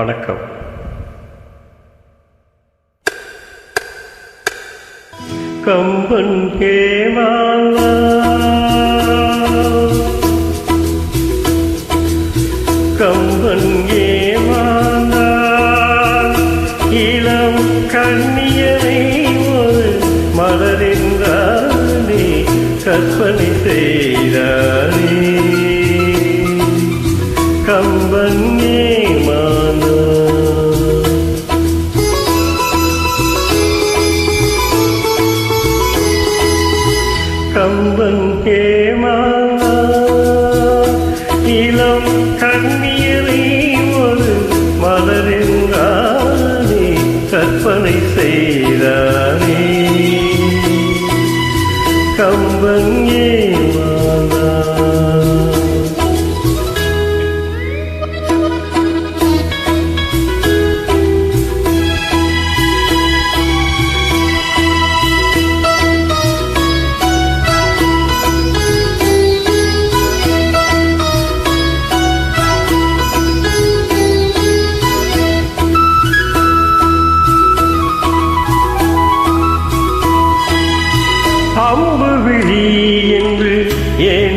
வணக்கம். கம்பன் கேமாலா கம்பன் ஏமாந்தா இளம் கண்ணியனை ஒரு மலரென்றானே கற்பனை செய்தார். இளம் கண்ணீரை ஒரு மலரென்றானே கற்பனை செய்தானே. கம்பன்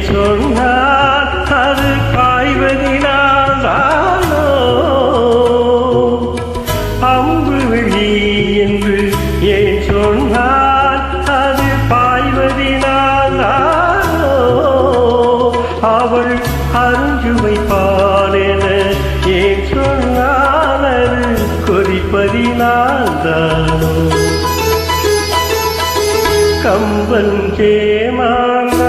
சொன்னால் அது பாய்வதினால் அம்பு விழி என்று ஏன் சொன்னால் அது பாய்வதினால் அவள் அஞ்சு பாலென ஏன் சொன்னால் அது கொதிப்பதினால் தானோ? கம்பன் கேமானா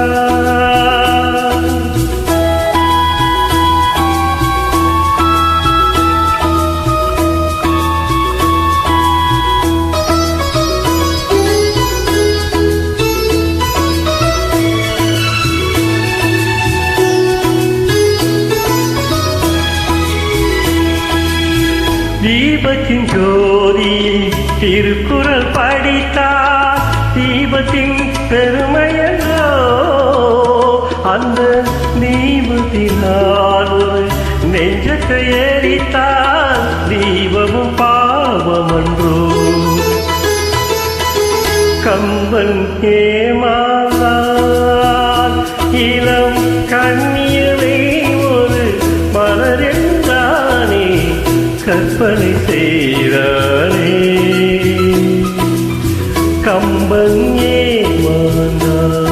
தீபத்தின் ஜோதியில் திருக்குறள் படித்தார் தீபத்தின் பெருமையோ அந்த தீபத்தினால் ஒரு நெஞ்சத்தை எரித்தால் தீபமும் பாவமன்றோ? கம்பன் ஏமாந்தார் இளம் கற்பனை செய்தானே கம்பன் ஏமாந்தார்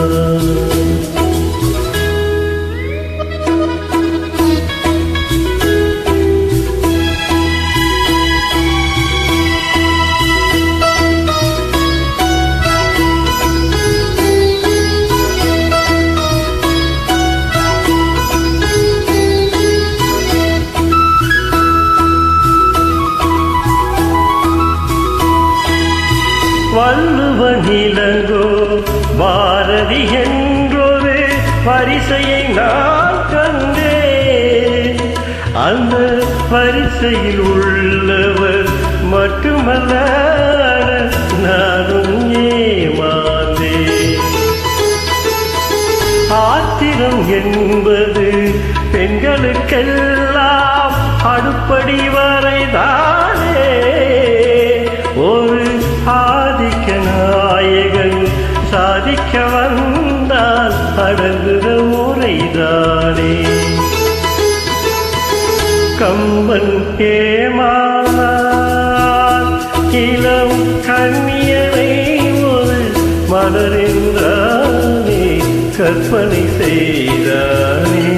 வள்ளுவன் இளங்கோ பாரதி என்றொரு பரிசையை நான் கண்டேன். அந்த பரிசையில் உள்ளவர் மட்டுமல்ல நானும் ஏமாந்தேன். ஆத்திரம் என்பது பெண்களுக்கெல்லாம் அடுப்படி வரைதான். சாதிக்க வந்தால் அடங்குற முறைதானே கம்பன் ஏமானார் இளம் கண்ணியரை ஒரு மலரென்றானே கற்பனை செய்தானே.